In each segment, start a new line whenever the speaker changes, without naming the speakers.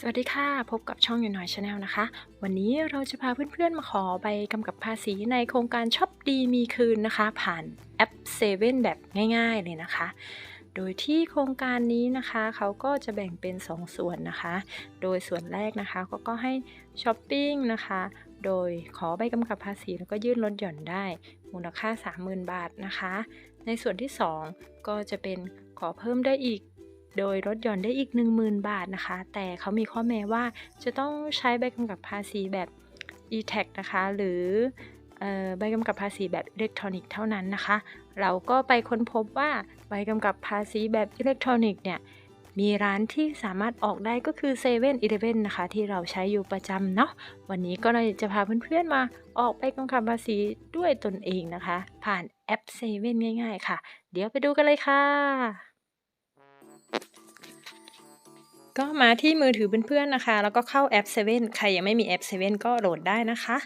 สวัสดีค่ะ พบกับช่องอยู่หน้อยชาแนลนะคะ วันนี้เราจะพาเพื่อนๆมาขอใบกำกับภาษีในโครงการช็อปดีมีคืนนะคะ ผ่านแอป7แบบง่ายๆเลยนะคะ โดยที่โครงการนี้นะคะเขาก็จะแบ่งเป็น 2 ส่วนนะคะ โดยส่วนแรกนะคะก็ก็ให้ช้อปปิ้งนะคะ โดยขอใบกำกับภาษีแล้วก็ยื่นลดหย่อนได้ มูลค่า 30,000 บาทนะคะ ในส่วนที่ 2 ก็จะเป็นขอเพิ่มได้อีก โดยลดหย่อนได้อีก 10,000 บาทนะคะ แต่เขามีข้อแม้ว่าจะต้องใช้ใบกำกับภาษีแบบ e-tax นะคะ หรือใบกำกับภาษีแบบอิเล็กทรอนิกส์เท่านั้นนะคะ เราก็ไปค้นพบว่าใบกำกับภาษีแบบอิเล็กทรอนิกส์เนี่ยมีร้านที่สามารถออกได้ก็คือ7 e เ e ่ e อนะคะ ที่เราใช้อยู่ประจำเนาะวันนี้ก็เลยจะพาเพื่อนๆมาออกใบกำกับภาษีด้วยตนเองนะคะ ผ่านแอป7 e เ e ่ง่ายๆค่ะ เดี๋ยวไปดูกันเลยค่ะ ก็มาที่มือถือเพื่อนๆนะคะ แล้วก็เข้าแอป7ใครยังไม่มีแอป7ก็โหลดได้นะคะ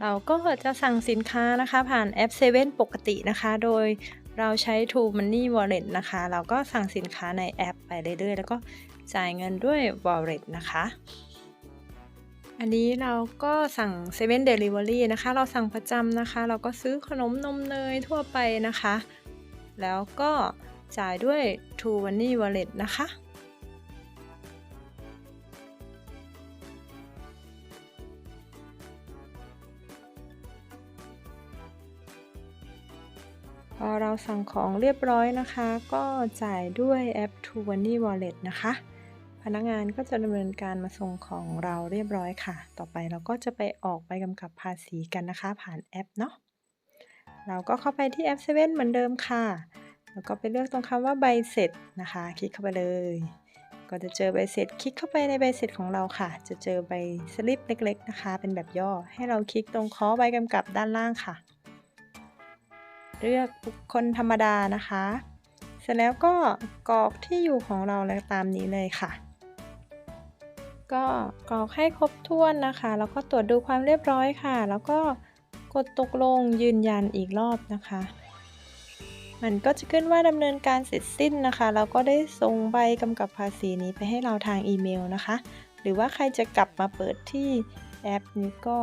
เราก็จะสั่งสินค้านะคะ ผ่านแอป7ปกตินะคะ โดยเราใช้ True Money Wallet นะคะ เราก็สั่งสินค้าในแอปไปเรื่อยๆ แล้วก็จ่ายเงินด้วย Wallet นะคะ อันนี้เราก็สั่ง7 Delivery นะคะ เราสั่งประจำนะคะ เราก็ซื้อขนมนมเนยทั่วไปนะคะ แล้วก็จ่ายด้วย True Money Wallet นะคะ อเราสั่งของเรียบร้อยนะคะ ก็จ่ายด้วยแอป True Money Wallet นะคะ พนักงานก็จะดำเนินการมาส่งของเราเรียบร้อยค่ะ ต่อไปเราก็จะไปออกใบกำกับภาษีกันนะคะ ผ่านแอปเนาะเราก็เข้าไปที่แอป7เว่นเหมือนเดิมค่ะ แล้วก็ไปเลือกตรงคำว่าใบเสร็จนะคะ คลิกเข้าไปเลย ก็จะเจอใบเสร็จ คลิกเข้าไปในใบเสร็จของเราค่ะ จะเจอใบสลิปเล็ก ๆ นะคะ เป็นแบบย่อ ให้เราคลิกตรงขอใบกำกับด้านล่างค่ะ เลือกบุคคลธรรมดานะคะ เสร็จแล้วก็กรอกที่อยู่ของเราแล้วตามนี้เลยค่ะ ก็กรอกให้ครบถ้วนนะคะ แล้วก็ตรวจดูความเรียบร้อยค่ะ แล้วก็กดตกลงยืนยันอีกรอบนะคะ มันก็จะขึ้นว่าดำเนินการเสร็จสิ้นนะคะ แล้วก็ได้ส่งใบกำกับภาษีนี้ไปให้เราทางอีเมลนะคะ หรือว่าใครจะกลับมาเปิดที่แอปนี้ก็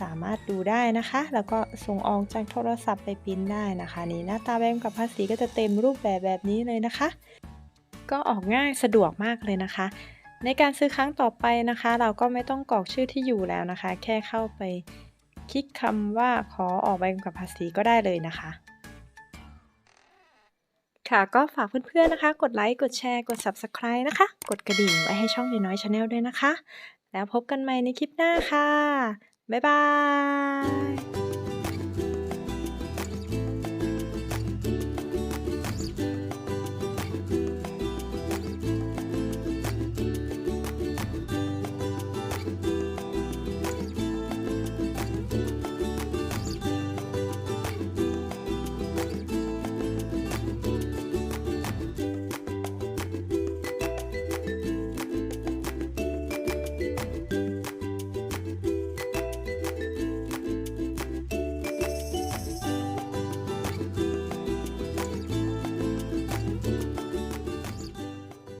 สามารถดูได้นะคะ แล้วก็ส่งออกจากโทรศัพท์ไปปริ้นได้นะคะ นี่หน้าตาใบกำกับภาษีก็จะเต็มรูปแบบแบบนี้เลยนะคะ ก็ออกง่ายสะดวกมากเลยนะคะ ในการซื้อครั้งต่อไปนะคะ เราก็ไม่ต้องกรอกชื่อที่อยู่แล้วนะคะ แค่เข้าไปคลิกคำว่าขอออกใบกำกับภาษีก็ได้เลยนะคะ ค่ะก็ฝากเพื่อนๆนะคะ กดไลค์กดแชร์กด Subscribe นะคะ กดกระดิ่งไว้ให้ช่องอยู่น้อยชาแนลด้วยนะคะ แล้วพบกันใหม่ในคลิปหน้าค่ะ บ๊ายบาย